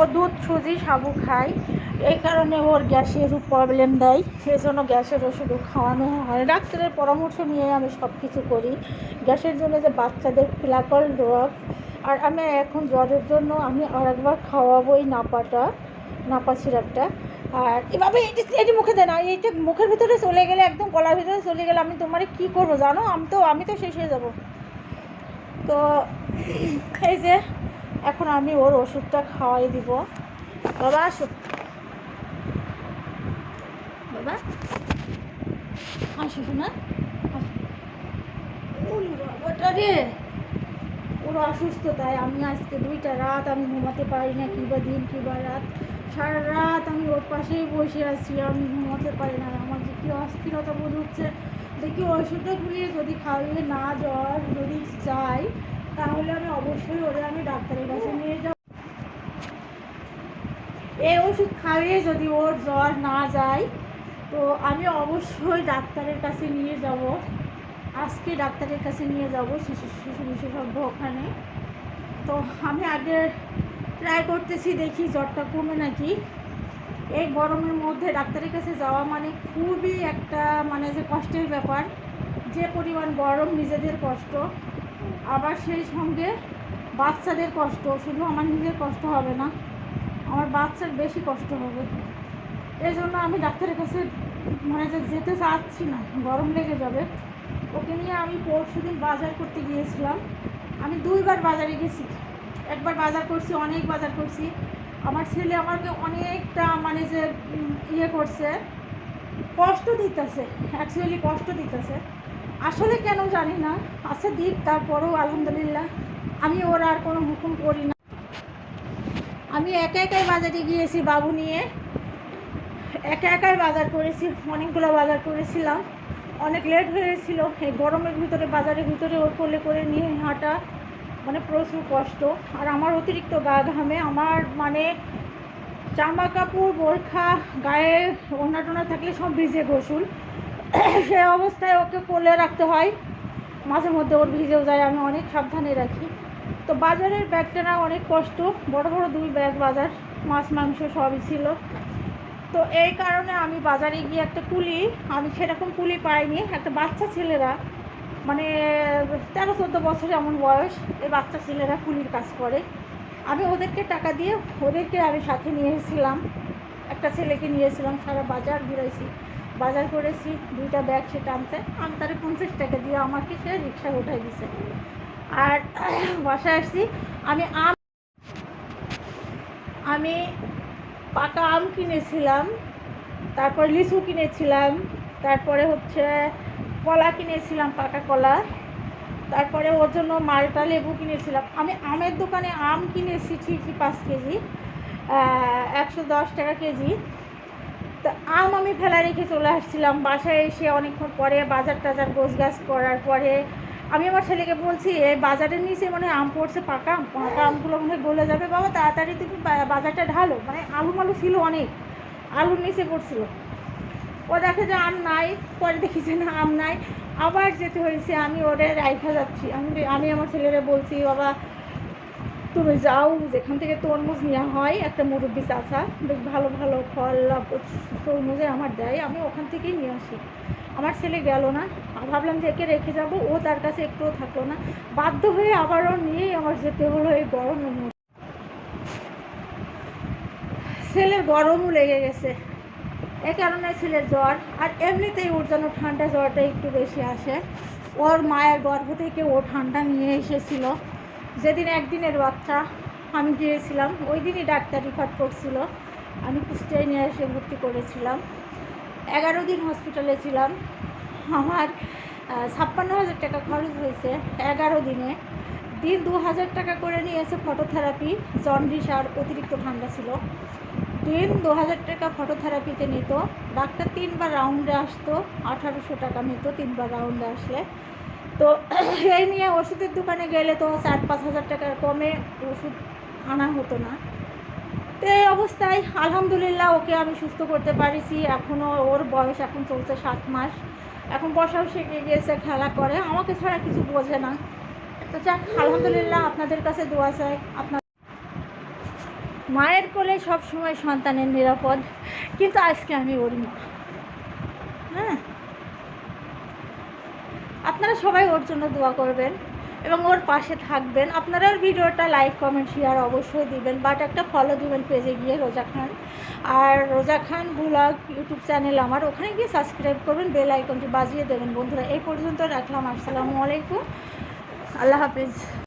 ও দুধ, সুজি, সাবু খায়। এই কারণে ওর গ্যাসের প্রবলেম দেয়। সেই জন্য গ্যাসের ওষুধও খাওয়ানো হয়। ডাক্তারের পরামর্শ নিয়ে আমি সব কিছু করি। গ্যাসের জন্য যে বাচ্চাদের ফিলাকল ড্রপ, আর আমি এখন জ্বরের জন্য আমি আর একবার খাওয়াবোই নাপাটা, নাপা সিরাপটা। আর এভাবে এটি এটি মুখে দেয় না এইটা মুখের ভিতরে চলে গেলে, একদম গলার ভিতরে চলে গেলে আমি তোমার কি করব জানো? আমি তো আমি তো শেষ হয়ে যাব। তো এই যে এখন আমি ওর ওষুধটা খাওয়াই দিব। বাবা আসো বাবা। আসো শোনা রে। ওর অসুস্থ, তাই আমি আজকে দুইটা রাত আমি ঘুমাতে পারি না কিবা দিন কিবা রাত। সারা রাত আমি ওর পাশেই বসে আছি, আমি ঘুমাতে পারি না। আমার যে কি অস্থিরতা বোধ হচ্ছে। দেখি ওষুধটা ঘুরিয়ে যদি খাওয়ালে না জ্বর যদি চাই তাহলে আমি অবশ্যই ওদের আমি ডাক্তারের কাছে নিয়ে যাব। এই ওষুধ খাইয়ে যদি ওর জ্বর না যায়, তো আমি অবশ্যই ডাক্তারের কাছে নিয়ে যাব। আজকে ডাক্তারের কাছে নিয়ে যাব শিশু শিশু বিশেষজ্ঞ ওখানে। তো আমি আগে ট্রাই করতেছি, দেখি জ্বরটা কমে নাকি। এই গরমের মধ্যে ডাক্তারের কাছে যাওয়া মানে খুবই একটা মানে যে কষ্টের ব্যাপার। যে পরিমাণ গরম, নিজেদের কষ্ট। আবার সেই সঙ্গে বাচ্চাদের কষ্ট, শুধু আমার নিজের কষ্ট হবে না, আমার বাচ্চার বেশি কষ্ট হবে। এই জন্য আমি ডাক্তারের কাছে মানে যে যেতে চাচ্ছি না, গরম লেগে যাবে, ওকে নিয়ে আমি পরশু দিন বাজার করতে গিয়েছিলাম। আমি দুইবার বাজারে গেছি, একবার বাজার করছি, অনেক বাজার করছি। আমার ছেলে আমাকে অনেকটা মানে যে ইয়ে করছে, কষ্ট দিতেছে অ্যাকচুয়ালি কষ্ট দিতেছে। আসলে কেন জানি না। আছে দিক, তারপরেও আলহামদুলিল্লাহ আমি ওর আর কোনো হুকুম করি না। আমি একা একাই বাজারে গিয়েছি বাবু নিয়ে। একা একাই বাজার করেছি, অনেকগুলো বাজার করেছিলাম। অনেক লেট হয়েছিল এই গরমের ভিতরে, বাজারের ভিতরে ওর কোলে করে নিয়ে হাঁটা মানে প্রচুর কষ্ট। আর আমার অতিরিক্ত গা ঘামে, আমার মানে জামা কাপড়, বোরখা, গায়ে ওনা টোনা থাকলে সব ভিজে গোসল। সে অবস্থায় ওকে কোলে রাখতে হয়। মাঝে মধ্যে ওর ভিজেও যায়, আমি অনেক সাবধানে রাখি। তো বাজারের ব্যাগটা না অনেক কষ্ট, বড় বড় দুই ব্যাগ বাজার, মাছ, মাংস সবই ছিল। তো এই কারণে আমি বাজারে গিয়ে একটা কুলি, আমি সেরকম কুলি পাইনি, একটা বাচ্চা ছেলেরা মানে তেরো, চোদ্দ বছর এমন বয়স, এই বাচ্চা ছেলেরা কুলির কাজ করে। আমি ওদেরকে টাকা দিয়ে, ওদেরকে আমি সাথে নিয়ে এসেছিলাম, একটা ছেলেকে নিয়েছিলাম সারা বাজার ঘুরেছি বাজার করেছি, দুইটা ব্যাগ সে টানতে আমি তারে পঞ্চাশ টাকা দিয়ে আমাকে সে রিক্সায় উঠাই দিছে। আর বাসায় আসছি, আমি আম আমি পাকা আম কিনেছিলাম, তারপর লিচু কিনেছিলাম, তারপরে হচ্ছে কলা কিনেছিলাম, পাকা কলা। তারপরে ওর জন্য মালটা লেবু কিনেছিলাম। আমি আমের দোকানে আম কিনেছি ঠিকই পাঁচ কেজি একশো দশ টাকা কেজি। তা আম আমি ফেলা রেখে চলে আসছিলাম। বাসায় এসে অনেকক্ষণ পরে বাজার টাজার গোছ গাছ করার পরে আমি আমার ছেলেকে বলছি এই বাজারের নিচে মানে আম পড়ছে, পাকা আম? পাকা আমগুলো মনে গলে যাবে। বাবা, তাড়াতাড়ি তুমি বাজারটা ঢালো। মানে আলু মালু ছিল অনেক, আলুর নিচে পড়ছিল। ও দেখে যে আম নাই, পরে দেখি যে না, আম নাই। আবার যেতে হয়েছে, আমি ওরে রাইখা যাচ্ছি। আমি আমি আমার ছেলেরা বলছি, বাবা তুমি যাও যেখান থেকে তরমুজ নেওয়া হয়, একটা মুরব্বি চাষা বেশ ভালো ভালো ফল তরমুজে আমার দেয়, আমি ওখান থেকেই নিয়ে আসি। আমার ছেলে গেল না, ভাবলাম যে একে রেখে যাব, ও তার কাছে একটুও থাকল না। বাধ্য হয়ে আবারও নিয়েই আমার যেতে হলো এই মধ্যে ছেলের গরমও লেগে গেছে। এ কারণে ছেলের জ্বর, আর এমনিতেই ওর জন্য ঠান্ডা জ্বরটা একটু বেশি আসে। ওর মায়ের গর্ভ থেকে ও ঠান্ডা নিয়ে এসেছিল। যেদিন একদিনের বাচ্চা, আমি গিয়েছিলাম, ওই দিনই ডাক্তার রিফার করছিল। আমি কুষ্টিয়ায় নিয়ে এসে ভর্তি করেছিলাম। এগারো দিন হসপিটালে ছিলাম। আমার ছাপ্পান্ন হাজার টাকা খরচ হয়েছে এগারো দিনে। দিন দু হাজার টাকা করে নিয়েছে ফটোথেরাপি জন্ডিস আর অতিরিক্ত ঠান্ডা ছিল। দিন দু হাজার টাকা ফটোথেরাপিতে নিত। ডাক্তার তিনবার রাউন্ডে আসতো, আঠারোশো টাকা নিত তিনবার রাউন্ডে আসলে। তো এই নিয়ে ওষুধের দোকানে গেলে তো চার পাঁচ হাজার টাকার কমে ওষুধ আনা হতো না। তো এই অবস্থায় আলহামদুলিল্লাহ ওকে আমি সুস্থ করতে পারিছি। এখনও ওর বয়স এখন চলছে সাত মাস। এখন বসাও শিখে গিয়েছে, খেলা করে। আমাকে ছাড়া কিছু বোঝে না। তো যাক, আলহামদুলিল্লাহ আপনাদের কাছে দোয়া চাই। আপনার মায়ের কোলে সব সময় সন্তানের নিরাপদ। কিন্তু আজকে আমি ওর মা। হ্যাঁ? আপনারা সবাই ওর জন্য দোয়া করবেন এবং ওর পাশে থাকবেন। আপনারা ভিডিওটা লাইক কমেন্ট শেয়ার অবশ্যই দিবেন বাট একটা ফলো দিবেন পেজে গিয়ে রোজা খান। আর রোজা খান ব্লগ ইউটিউব চ্যানেল আমার, ওখানে গিয়ে সাবস্ক্রাইব করবেন বেল আইকনটি বাজিয়ে দেবেন। বন্ধুরা, এই পর্যন্ত রাখলাম। আসসালামু আলাইকুম। আল্লাহ হাফিজ।